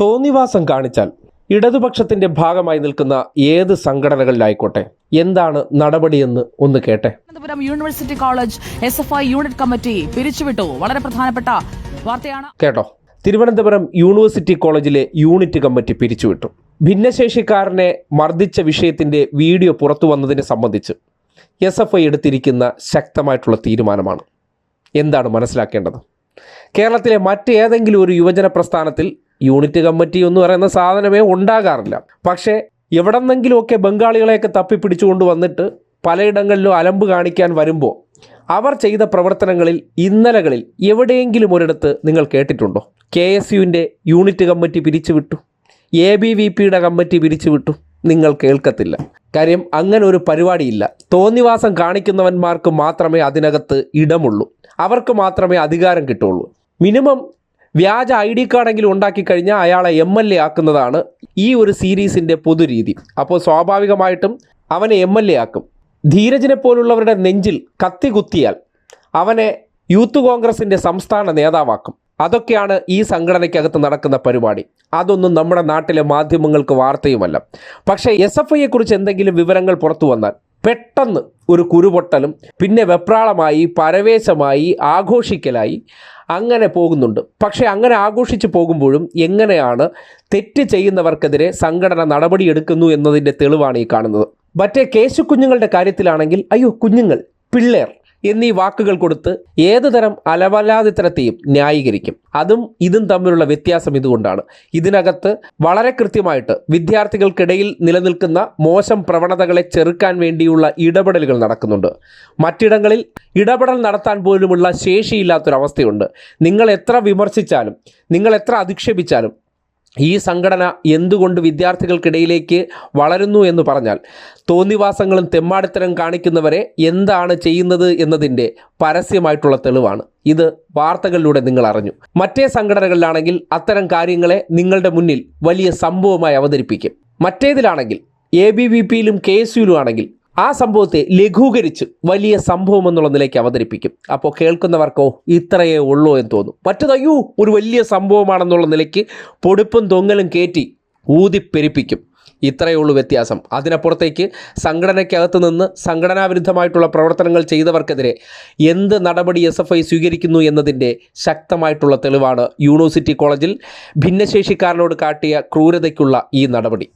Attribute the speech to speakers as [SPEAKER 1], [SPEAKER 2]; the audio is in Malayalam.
[SPEAKER 1] തോന്നിവാസം കാണിച്ചാൽ ഇടതുപക്ഷത്തിന്റെ ഭാഗമായി നിൽക്കുന്ന ഏത് സംഘടനകളിലായിക്കോട്ടെ? എന്താണ് നടപടിയെന്ന് ഒന്ന് കേട്ടെ.
[SPEAKER 2] Thiruvananthapuram university college S F I unit committee പിരിച്ചുവിട്ടു. വളരെ പ്രധാനപ്പെട്ട വാർത്തയാണ്.
[SPEAKER 1] കേട്ടോ. തിരുവനന്തപുരം യൂണിവേഴ്സിറ്റി കോളേജിലെ യൂണിറ്റ് കമ്മിറ്റി പിരിച്ചുവിട്ടു. ഭിന്നശേഷിക്കാരനെ മർദ്ദിച്ച വിഷയത്തിന്റെ വീഡിയോ പുറത്തു വന്നതിനെ സംബന്ധിച്ച് എസ് എഫ് ഐ എടുത്തിരിക്കുന്ന ശക്തമായിട്ടുള്ള തീരുമാനമാണ്. എന്താണ് മനസ്സിലാക്കേണ്ടത്? കേരളത്തിലെ മറ്റേതെങ്കിലും ഒരു യുവജന പ്രസ്ഥാനത്തിൽ യൂണിറ്റ് കമ്മിറ്റി എന്ന് പറയുന്ന സാധനമേ ഉണ്ടാകാറില്ല. പക്ഷേ എവിടെന്നെങ്കിലുമൊക്കെ ബംഗാളികളെയൊക്കെ തപ്പിപ്പിടിച്ചുകൊണ്ട് വന്നിട്ട് പലയിടങ്ങളിലും അലമ്പ് കാണിക്കാൻ വരുമ്പോൾ അവർ ചെയ്ത പ്രവർത്തനങ്ങളിൽ ഇന്നലകളിൽ എവിടെയെങ്കിലും ഒരിടത്ത് നിങ്ങൾ കേട്ടിട്ടുണ്ടോ? കെ എസ് യുവിന്റെ യൂണിറ്റ് കമ്മിറ്റി പിരിച്ചുവിട്ടു. എ ബി വി പിയുടെ കമ്മിറ്റി പിരിച്ചുവിട്ടു. നിങ്ങൾ കേൾക്കത്തില്ല. കാര്യം അങ്ങനെ ഒരു പരിപാടിയില്ല. തോന്നിവാസം കാണിക്കുന്നവന്മാർക്ക് മാത്രമേ അതിനകത്ത് ഇടമുള്ളൂ. അവർക്ക് മാത്രമേ അധികാരം കിട്ടുള്ളൂ മിനിമം വ്യാജ ഐ ഡി കാർഡെങ്കിലും ഉണ്ടാക്കി കഴിഞ്ഞാൽ അയാളെ എം എൽ എ ആക്കുന്നതാണ് ഈ ഒരു സീരീസിന്റെ പൊതുരീതി. അപ്പോൾ സ്വാഭാവികമായിട്ടും അവനെ എം എൽ എ ആക്കും. ധീരജിനെ പോലുള്ളവരുടെ നെഞ്ചിൽ കത്തി കുത്തിയാൽ അവനെ യൂത്ത് കോൺഗ്രസിന്റെ സംസ്ഥാന നേതാവാക്കും. അതൊക്കെയാണ് ഈ സംഘടനയ്ക്കകത്ത് നടക്കുന്ന പരിപാടി. അതൊന്നും നമ്മുടെ നാട്ടിലെ മാധ്യമങ്ങൾക്ക് വാർത്തയുമല്ല. പക്ഷേ എസ് എഫ് ഐയെക്കുറിച്ച് എന്തെങ്കിലും വിവരങ്ങൾ പുറത്തു വന്നാൽ പെട്ടെന്ന് ഒരു കുരുപൊട്ടലും പിന്നെ വെപ്രാളമായി പരവേശമായി ആഘോഷിക്കലായി അങ്ങനെ പോകുന്നുണ്ട്. പക്ഷേ അങ്ങനെ ആഘോഷിച്ച് പോകുമ്പോഴും എങ്ങനെയാണ് തെറ്റ് ചെയ്യുന്നവർക്കെതിരെ സംഘടന നടപടിയെടുക്കുന്നു എന്നതിന്റെ തെളിവാണ് ഈ കാണുന്നത്. മറ്റേ കേശു കുഞ്ഞുങ്ങളുടെ കാര്യത്തിലാണെങ്കിൽ അയ്യോ കുഞ്ഞുങ്ങൾ പിള്ളേർ. എന്നീ വാക്കുകൾ കൊടുത്ത് ഏത് തരം അലവലാതിത്തരത്തെയും ന്യായീകരിക്കും. അതും ഇതും തമ്മിലുള്ള വ്യത്യാസം ഇതുകൊണ്ടാണ്. ഇതിനകത്ത് വളരെ കൃത്യമായിട്ട് വിദ്യാർത്ഥികൾക്കിടയിൽ നിലനിൽക്കുന്ന മോശം പ്രവണതകളെ ചെറുക്കാൻ വേണ്ടിയുള്ള ഇടപെടലുകൾ നടക്കുന്നുണ്ട്. മറ്റിടങ്ങളിൽ ഇടപെടൽ നടത്താൻ പോലുമുള്ള ശേഷിയില്ലാത്തൊരവസ്ഥയുണ്ട്. നിങ്ങൾ എത്ര വിമർശിച്ചാലും നിങ്ങൾ എത്ര അധിക്ഷേപിച്ചാലും ഈ സംഘടന എന്തുകൊണ്ട് വിദ്യാർത്ഥികൾക്കിടയിലേക്ക് വളരുന്നു എന്ന് പറഞ്ഞാൽ തോന്നിവാസങ്ങളും തെമ്മാടിത്തരം കാണിക്കുന്നവരെ എന്താണ് ചെയ്യുന്നത് എന്നതിന്റെ പരസ്യമായിട്ടുള്ള തെളിവാണ്. ഇത് വാർത്തകളിലൂടെ നിങ്ങൾ അറിഞ്ഞു. മറ്റേ സംഘടനകളിലാണെങ്കിൽ അത്തരം കാര്യങ്ങളെ നിങ്ങളുടെ മുന്നിൽ വലിയ സംഭവമായി അവതരിപ്പിക്കും. മറ്റേതിലാണെങ്കിൽ എ ബി വി പിയിലും കെ എസ് യുയിലും ആണെങ്കിൽ ആ സംഭവത്തെ ലഘൂകരിച്ച് വലിയ സംഭവം എന്നുള്ള നിലയ്ക്ക് അവതരിപ്പിക്കും. അപ്പോൾ കേൾക്കുന്നവർക്കോ ഇത്രയേ ഉള്ളൂ എന്ന് തോന്നും. മറ്റത് അയ്യോ ഒരു വലിയ സംഭവമാണെന്നുള്ള നിലയ്ക്ക് പൊടുപ്പും തൊങ്ങലും കയറ്റി ഊതിപ്പെരിപ്പിക്കും. ഇത്രയേ ഉള്ളൂ വ്യത്യാസം. അതിനപ്പുറത്തേക്ക് സംഘടനയ്ക്കകത്ത് നിന്ന് സംഘടനാ വിരുദ്ധമായിട്ടുള്ള പ്രവർത്തനങ്ങൾ ചെയ്തവർക്കെതിരെ എന്ത് നടപടി എസ് എഫ് ഐ സ്വീകരിക്കുന്നു എന്നതിന്റെ ശക്തമായിട്ടുള്ള തെളിവാണ് യൂണിവേഴ്സിറ്റി കോളേജിൽ ഭിന്നശേഷിക്കാരനോട് കാട്ടിയ ക്രൂരതയ്ക്കുള്ള ഈ നടപടി.